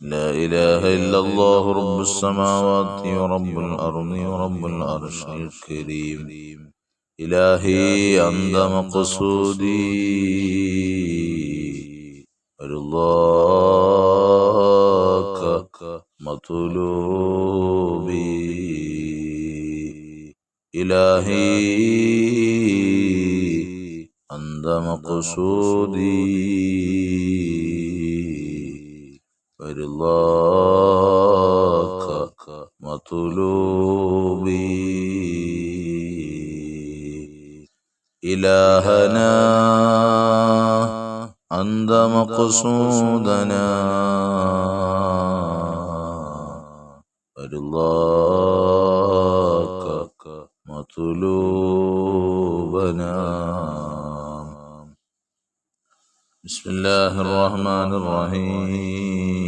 لا إله إلا الله رب السماوات ورب الأرض ورب العرش الكريم. إلهي أنت مقصودي. رضاك مطلوبي. إلهي أنت مقصودي. ورضاك مطلوبي إلهنا أنت مقصودنا. ورضاك مطلوبنا. بسم الله الرحمن الرحيم.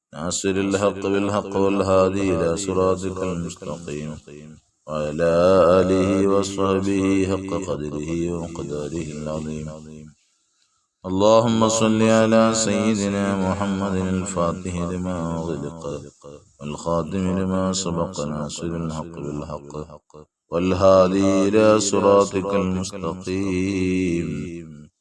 ناصر الحق بالحق والهادي إلى صراطك المستقيم وعلى آله وصحبه حق قدره ومقداره العظيم اللهم صل على سيدنا محمد الفاتح لما أغلق والخاتم لما سبق ناصر الحق بالحق والهادي إلى صراطك المستقيم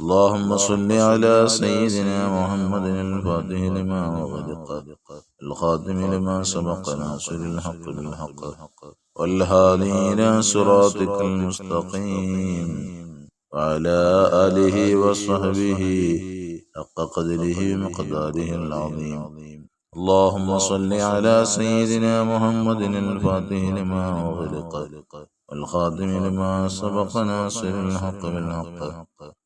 اللهم صل على سيدنا محمد الفاتح لما أغلق الخاتم لما سبق ناصر الحق بالحق والهادي إلى صراطك المستقيم وعلى آله وصحبه حق قدره ومقداره العظيم. اللهم صل على سيدنا محمد الفاتح لما أغلق والخاتم لما سبق ناصر الحق بالحق.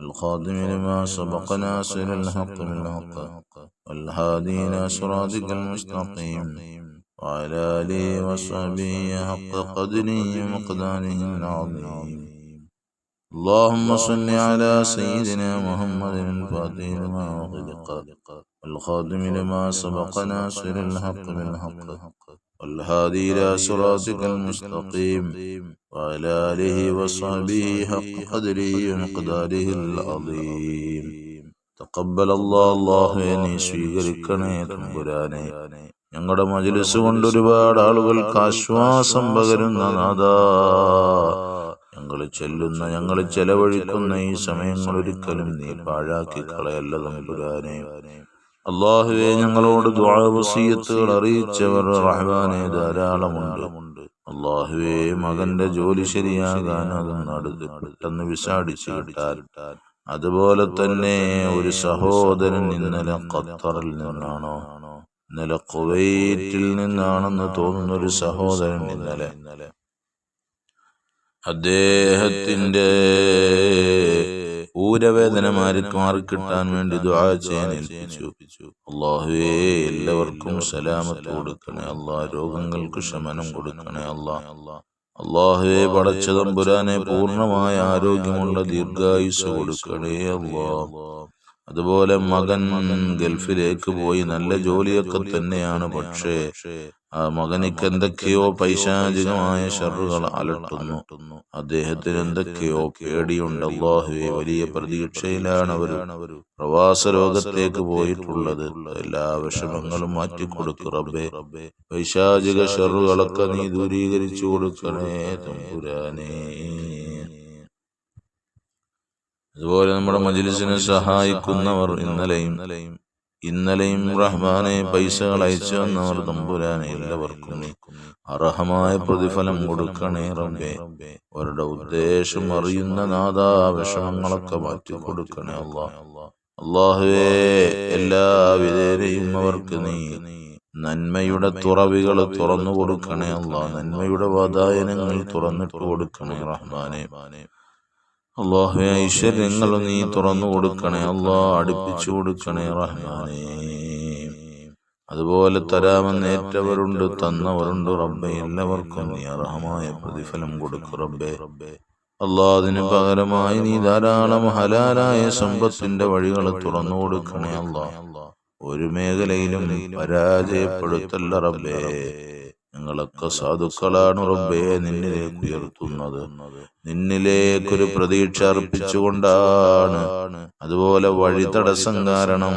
الخاتم لما سبق ناصر الحق بالحق. والهادي إلى صراطك المستقيم. وعلى آله وصحبه حق قدره ومقداره العظيم. اللهم صل على سيدنا محمد الفاتح لما أغلق. والخاتم لما سبق ناصر الحق بالحق. والهادي إلى صراطك المستقيم. وعلى آله وصحبه حق قدره ومقداره العظيم تقبل الله الله നീ സ്വീകരിക്കണേ തമ്പുരാനെ ഞങ്ങളുടെ മജിലിസ് കൊണ്ട് ഒരുപാട് ആളുകൾക്ക് ആശ്വാസം പകരുന്ന നാദാ ഞങ്ങൾ ചെല്ലുന്ന ഞങ്ങൾ ചെലവഴിക്കുന്ന ഈ സമയങ്ങൾ ഒരിക്കലും നീ പാഴാക്കി കളയല്ല തമ്പുരാനെ അള്ളാഹുവെ ഞങ്ങളോട് ദ്വാവസീയത്തുകൾ അറിയിച്ചവർ റഹ്മാനെ ധാരാളമുണ്ട് അള്ളാഹുവെ മകന്റെ ജോലി ശരിയാകാൻ അതൊന്ന് അടുത്ത് പെട്ടെന്ന് വിഷാടിച്ചാൽ അതുപോലെ തന്നെ ഒരു സഹോദരൻ ഇന്നലെ ഖത്തറിൽ നിന്നാണോ? ഇന്നലെ കുവൈറ്റിൽ നിന്നാണെന്ന് തോന്നുന്ന ഒരു സഹോദരൻ ഇന്നലെ. അദ്ദേഹത്തിന്റെ ഊരവേദന മാറിക്കിട്ടാൻ വേണ്ടി ദുആ ചെയ്യാൻ അള്ളാഹുവേ എല്ലാവർക്കും സലാമത്ത് കൊടുക്കണേ അള്ളാഹ് രോഗങ്ങൾക്ക് ശമനം കൊടുക്കണേ അള്ളാഹ് അള്ളാഹുവെ പടച്ച പുരാനെ പൂർണമായ ആരോഗ്യമുള്ള ദീർഘായുസ് കൊടുക്കണേ അള്ളാഹ് അതുപോലെ മകൻ ഗൾഫിലേക്ക് പോയി നല്ല ജോലിയൊക്കെ തന്നെയാണ് പക്ഷേ മകനിക്ക് എന്തൊക്കെയോ പൈശാചികമായ ഷറുകൾ അലട്ടുന്നു. അദ്ദേഹത്തിന് എന്തൊക്കെയോ പേടിയുണ്ട്. അള്ളാഹുവെ വലിയ പ്രതീക്ഷയിലാണ് അവർ പ്രവാസ ലോകത്തേക്ക് പോയിട്ടുള്ളത്. എല്ലാ വിഷമങ്ങളും മാറ്റിക്കൊടുക്കു റബ്ബേ. പൈശാചിക ഷറുകളൊക്കെ നീ ദൂരീകരിച്ചു കൊടുക്കണേ തമ്പുരാനേ. അതുപോലെ നമ്മുടെ മജിലിസിനെ സഹായിക്കുന്നവർ ഇന്നലെയും ഇന്നലെയും റഹ്മാനെ പൈസകൾ അയച്ചു വന്നവർ തമ്പുരാനെ എല്ലാവർക്കും അർഹമായ പ്രതിഫലം കൊടുക്കണേ റബ്ബേ. അവരുടെ ഉദ്ദേശം അറിയുന്ന നാദാ വിഷമങ്ങളൊക്കെ മാറ്റി കൊടുക്കണേ അള്ളാഹ് അള്ളാഹുവേ എല്ലാ വിധേരെയും അവർക്ക് നീ നന്മയുടെ തുറവികൾ തുറന്നു കൊടുക്കണേ അള്ളാഹ് നന്മയുടെ വാതായനങ്ങൾ തുറന്നിട്ട് കൊടുക്കണേ റഹ്മാനെ. അള്ളാഹു ഐശ്വര്യങ്ങൾ നീ തുറന്നു കൊടുക്കണേ. അള്ളാഹ് അടുപ്പിച്ചു കൊടുക്കണേ റഹ്മാനേ. അതുപോലെ തരാമെന്ന് ഏറ്റവരുണ്ട് തന്നവരുണ്ട് റബ്ബെ. എല്ലാവർക്കും നീ അർഹമായ പ്രതിഫലം കൊടുക്കു റബ്ബെ. അള്ളാഹ് അതിന് പകരമായി നീ ധാരാളം ഹലാലായ സമ്പത്തിന്റെ വഴികൾ തുറന്നു കൊടുക്കണേ അള്ളാഹ്. ഒരു മേഖലയിലും പരാജയപ്പെടുത്തല്ല റബ്ബേ. ഞങ്ങളൊക്കെ സാധുക്കളാണ് റബ്ബേ നിന്നിലേക്ക് ഉയർത്തുന്നത്. നിന്നിലേക്കൊരു പ്രതീക്ഷ അർപ്പിച്ചുകൊണ്ടാണ്. അതുപോലെ വഴി തടസ്സം കാരണം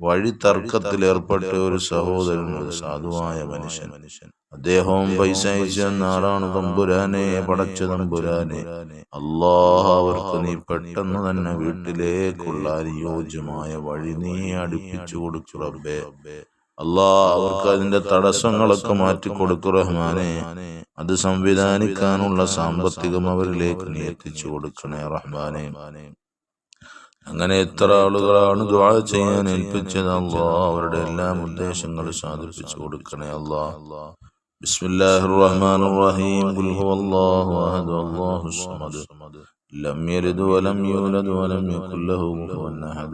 വഴി തർക്കത്തിൽ ഏർപ്പെട്ട ഒരു സഹോദരൻ ഒരു സാധുവായ മനുഷ്യൻ. അദ്ദേഹവും പൈസ അയച്ചു തന്ന ആളാണ് തമ്പുരാനെ പടച്ച തമ്പുരാനെ. അള്ളാഹ് അവർക്ക് നീ പെട്ടെന്ന് തന്നെ വീട്ടിലേക്കുള്ള അനുയോജ്യമായ വഴി നീ അടുപ്പിച്ചു കൊടുക്കു റബ്ബേ. അല്ലാ അവർക്ക് അതിന്റെ തടസ്സങ്ങളൊക്കെ മാറ്റി കൊടുക്കു റഹ്മാനെ അത് സംവിധാനിക്കാനുള്ള സാമ്പത്തികം അവരിലേക്ക് നീ എത്തിച്ചു കൊടുക്കണേ റഹ്മാനെ അങ്ങനെ എത്ര ആളുകളാണ് ദ്വാ ചെയ്യാൻ ഏൽപ്പിച്ചത് അല്ലാ അവരുടെ എല്ലാം ഉദ്ദേശങ്ങൾ സാധിപ്പിച്ചു കൊടുക്കണേ അല്ലാ بسم الله الرحمن الرحيم قل هو الله أحد الله الصمد لم يلد ولم يولد ولم يكن له كفوا أحد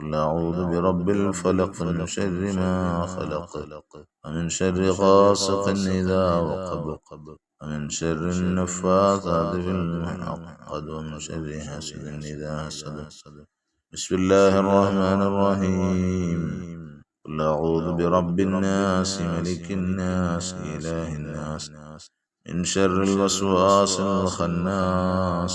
قل أعوذ برب الفلق من شر ما خلق ومن شر غاسق إذا وقب ومن شر النفاثات في العقد ومن شر حاسد إذا حسد. بسم الله الرحمن الرحيم. قل أعوذ برب الناس ملك الناس إله الناس. من شر الوسواس الخناس.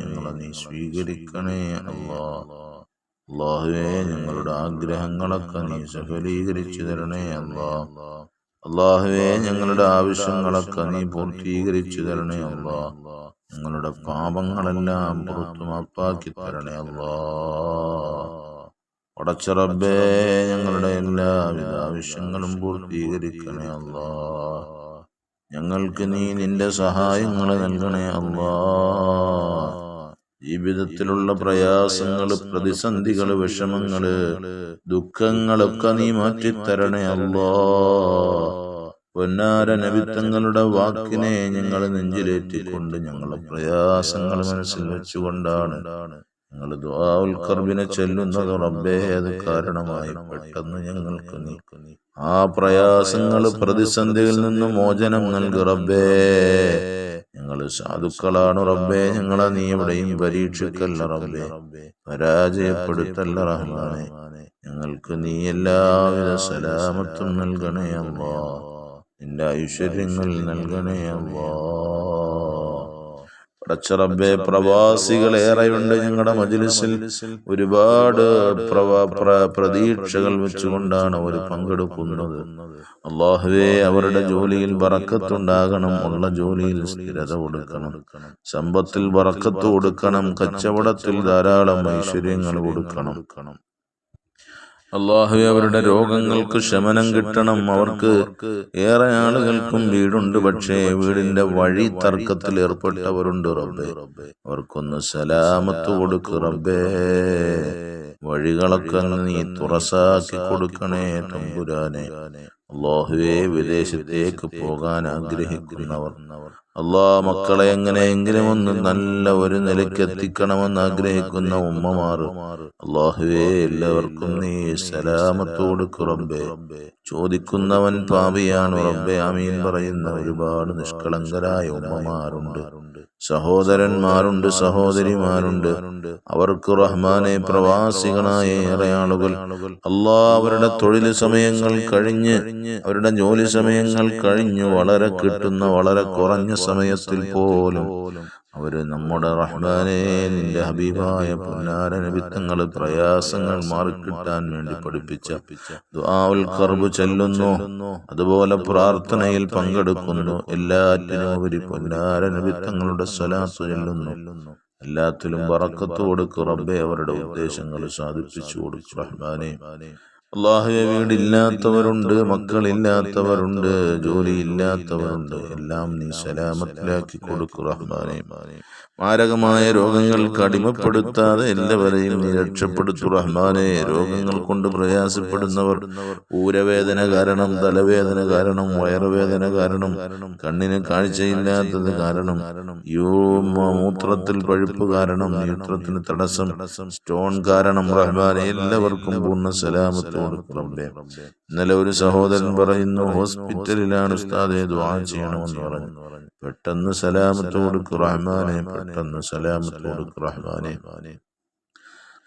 ഞങ്ങളെ നീ സ്വീകരിക്കണേ അള്ളാ. ഞങ്ങളുടെ ആഗ്രഹങ്ങളൊക്കെ നീ സഫലീകരിച്ചു തരണേ അള്ളാ. അള്ളാഹുവെ ഞങ്ങളുടെ ആവശ്യങ്ങളൊക്കെ നീ പൂർത്തീകരിച്ചു തരണേ അള്ളാ. ഞങ്ങളുടെ പാപങ്ങളെല്ലാം പുറത്തു മാപ്പാക്കി തരണേ അള്ളാ. ഉടച്ചറബേ ഞങ്ങളുടെ എല്ലാവിധ ആവശ്യങ്ങളും പൂർത്തീകരിക്കണേ അള്ളാ. ഞങ്ങൾക്ക് നീ നിന്റെ സഹായങ്ങൾ നൽകണേ അള്ളാ. ജീവിതത്തിലുള്ള പ്രയാസങ്ങൾ പ്രതിസന്ധികൾ വിഷമങ്ങൾ ദുഃഖങ്ങളൊക്കെ നീ മാറ്റിത്തരണേ അല്ലോ പൊന്നാര നബിത്തങ്ങളുടെ വാക്കിനെ ഞങ്ങൾ നെഞ്ചിലേറ്റിക്കൊണ്ട് ഞങ്ങളുടെ പ്രയാസങ്ങൾ മനസ്സിൽ വെച്ചുകൊണ്ടാണ് ഞങ്ങൾ ദുആൽ ചൊല്ലുന്നത് റബ്ബേ അത് കാരണമായി പെട്ടെന്ന് ഞങ്ങൾക്ക് നീ. ആ പ്രയാസങ്ങൾ പ്രതിസന്ധിയിൽ നിന്ന് മോചനം നൽകി റബ്ബേ. ഞങ്ങൾ സാധുക്കളാണ് റബ്ബേ ഞങ്ങളെ നീ എവിടെയും പരീക്ഷിക്കല്ല റബ്ബേ. പരാജയപ്പെടുത്തല്ല റഹ്മാനെ. ഞങ്ങൾക്ക് നീ എല്ലാവിധ സലാമത്തും നൽകണേ അല്ലാ. നിന്റെ ഐശ്വര്യങ്ങൾ നൽകണേ അല്ലാ. പടച്ചറബെ പ്രവാസികൾ ഏറെയുണ്ട് ഞങ്ങളുടെ മജിലിസിൽ. ഒരുപാട് പ്രതീക്ഷകൾ വെച്ചുകൊണ്ടാണ് അവർ പങ്കെടുക്കുന്നത്. അള്ളാഹുവെ അവരുടെ ജോലിയിൽ വറക്കത്തുണ്ടാകണം ഉള്ള ജോലിയിൽ സ്ഥിരത കൊടുക്കണം. സമ്പത്തിൽ വറക്കത്ത് കൊടുക്കണം കച്ചവടത്തിൽ ധാരാളം ഐശ്വര്യങ്ങൾ കൊടുക്കണം. അള്ളാഹു അവരുടെ രോഗങ്ങൾക്ക് ശമനം കിട്ടണം. അവർക്ക് ഏറെ ആളുകൾക്കും വീടുണ്ട്. പക്ഷേ വീടിന്റെ വഴി തർക്കത്തിൽ ഏർപ്പെട്ടവരുണ്ട് റബ്ബേ. അവർക്കൊന്ന് സലാമത്ത് കൊടുക്ക് റബ്ബേ. വഴികളൊക്കെ നീ തുറസാക്കി കൊടുക്കണേ തമ്പുരാനെ. അള്ളാഹുവെ വിദേശത്തേക്ക് പോകാൻ ആഗ്രഹിക്കുന്നവർ. അള്ളാ മക്കളെ എങ്ങനെയെങ്കിലും ഒന്ന് നല്ല ഒരു നിലയ്ക്ക് എത്തിക്കണമെന്ന് ആഗ്രഹിക്കുന്ന ഉമ്മമാർ. അള്ളാഹുവേ എല്ലാവർക്കും നീ സലാമത്തോട് കുറമ്പേ. ചോദിക്കുന്നവൻ പാപിയാണ് റബ്ബെ അമീൻ പറയുന്ന ഒരുപാട് നിഷ്കളങ്കരായ ഉമ്മമാരുണ്ട്. സഹോദരന്മാരുണ്ട് സഹോദരിമാരുണ്ട്. അവർക്ക് റഹ്മാനെ പ്രവാസികളായ ഏറെ ആളുകൾ. അള്ളാ അവരുടെ തൊഴിൽ സമയങ്ങൾ കഴിഞ്ഞ് അവരുടെ ജോലി സമയങ്ങൾ കഴിഞ്ഞ് വളരെ കിട്ടുന്ന വളരെ കുറഞ്ഞ സമയത്തിൽ പോലും അവർ നമ്മുടെ റഹ്മാനെ നിന്റെ ഹബീബായ പുന്നാര നിമിത്തങ്ങൾ പ്രയാസങ്ങൾ മാറിക്കിട്ടാൻ വേണ്ടി പഠിപ്പിച്ച ദുആൽ കർബ് ചെല്ലുന്നു. അതുപോലെ പ്രാർത്ഥനയിൽ പങ്കെടുക്കുന്നു. എല്ലാറ്റിനും അവർ പുന്നാര നിമിത്തങ്ങളുടെ സ്വലാത്ത് ചെല്ലുന്നു. എല്ലാത്തിലും വറക്കത്തോട് റബ്ബെ അവരുടെ ഉദ്ദേശങ്ങൾ സാധിപ്പിച്ചു കൊടുക്കും റഹ്മാനെ. അള്ളാഹുവെ വീടില്ലാത്തവരുണ്ട് മക്കളില്ലാത്തവരുണ്ട് ജോലിയില്ലാത്തവരുണ്ട്. എല്ലാം നീ സലാമത്തിലാക്കി കൊടുക്കു റഹ്മാനെ. മാരകമായ രോഗങ്ങൾക്ക് അടിമപ്പെടുത്താതെ എല്ലാവരെയും നീ രക്ഷപ്പെടുത്തു റഹ്മാനെ. രോഗങ്ങൾ കൊണ്ട് പ്രയാസപ്പെടുന്നവർ ഊരവേദന കാരണം തലവേദന കാരണം വയറുവേദന കാരണം കണ്ണിന് കാഴ്ചയില്ലാത്തത് കാരണം യോ മൂത്രത്തിൽ പഴുപ്പ് കാരണം മൂത്രത്തിന് തടസ്സം സ്റ്റോൺ കാരണം റഹ്മാനെ. എല്ലാവർക്കും പൂർണ സലാമത്തോട് ഓർക്കറബ്ബെ ഇന്നലെ ഒരു സഹോദരൻ പറയുന്നു ഹോസ്പിറ്റലിലാണ് ഉസ്താദെ ദുആ ചെയ്യണമെന്ന് പറഞ്ഞു. പെട്ടെന്ന് സലാമത്ത് കൊടുക്ക് റഹ്മാനെ പെട്ടെന്ന് സലാമത്ത് കൊടുക്ക് റഹ്മാനെ.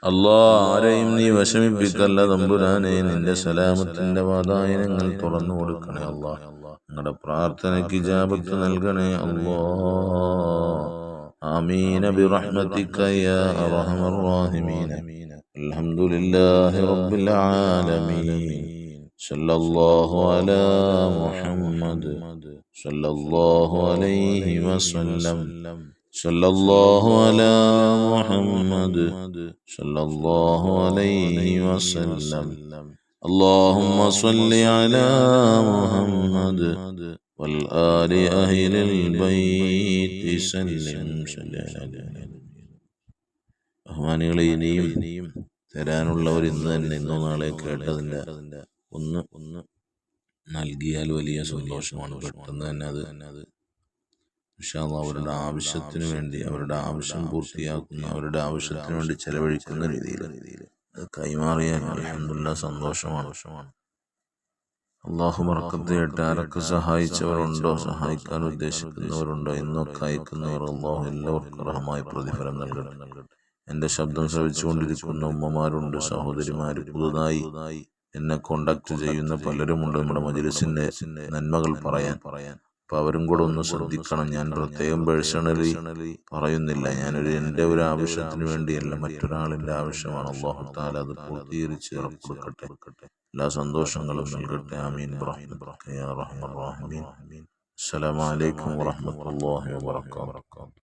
അല്ലാ ആരെയും നീ വിഷമിപ്പിക്കല്ല തമ്പുരാനെ നിന്റെ സലാമത്തിന്റെ വാതായനങ്ങൾ തുറന്നു കൊടുക്കണേ അല്ലാ നിങ്ങളുടെ പ്രാർത്ഥനയ്ക്ക് ജാപത്ത് നൽകണേ അല്ലോ ആമീന ബിറഹ്മത്തിക്കയ്യ അറഹമർ റാഹിമീൻ. അമീൻ الحمد لله رب العالمين صلى الله على محمد صلى الله عليه وسلم صلى الله على محمد صلى الله عليه وسلم اللهم صل على محمد والآل أهل البيت سلم ബഹുമാനികളെ ഇനിയും തരാനുള്ളവർ ഇന്ന് തന്നെ ഇന്നോ നാളെ കേട്ടതിന്റെ ഒന്ന് ഒന്ന് നൽകിയാൽ വലിയ സന്തോഷമാണ്. പെട്ടെന്ന് തന്നെ അത് തന്നെ അത് അവരുടെ ആവശ്യത്തിന് വേണ്ടി അവരുടെ ആവശ്യം പൂർത്തിയാക്കുന്ന അവരുടെ ആവശ്യത്തിന് വേണ്ടി ചെലവഴിക്കുന്ന രീതിയിൽ അത് കൈമാറിയാൽ അലഹമുല്ല സന്തോഷമാണ്. വിഷമാണ് അള്ളാഹു മറക്കത്തേട്ട് ആരൊക്കെ സഹായിച്ചവരുണ്ടോ സഹായിക്കാൻ ഉദ്ദേശിക്കുന്നവരുണ്ടോ എന്നൊക്കെ അയക്കുന്നവർ അള്ളാഹു എല്ലാവർക്കും അർഹമായ പ്രതിഫലം നൽകട്ടെ നൽകട്ടെ. എന്റെ ശബ്ദം ശ്രവിച്ചുകൊണ്ടിരിക്കുന്ന ഉമ്മമാരുണ്ട് സഹോദരിമാര്. പുതുതായി എന്നെ കോണ്ടാക്ട് ചെയ്യുന്ന പലരുമുണ്ട് നമ്മുടെ മജിലിസിന്റെ നന്മകൾ പറയാൻ. പറയാൻ അപ്പൊ അവരും കൂടെ ഒന്ന് ശ്രദ്ധിക്കണം. ഞാൻ പ്രത്യേകം പേഴ്സണലി പറയുന്നില്ല. ഞാനൊരു എന്റെ ഒരു ആവശ്യത്തിന് വേണ്ടിയല്ല മറ്റൊരാളിന്റെ ആവശ്യമാണ്. അള്ളാഹു അത് പൂർത്തീകരിച്ച് ഉറപ്പെടുക്കട്ടെ എല്ലാ സന്തോഷങ്ങളും നൽകട്ടെ. ആമീൻ. അസ്സലാമലൈക്കും വാഹമത്തല്ലാഹി വാബർക്കാത്തു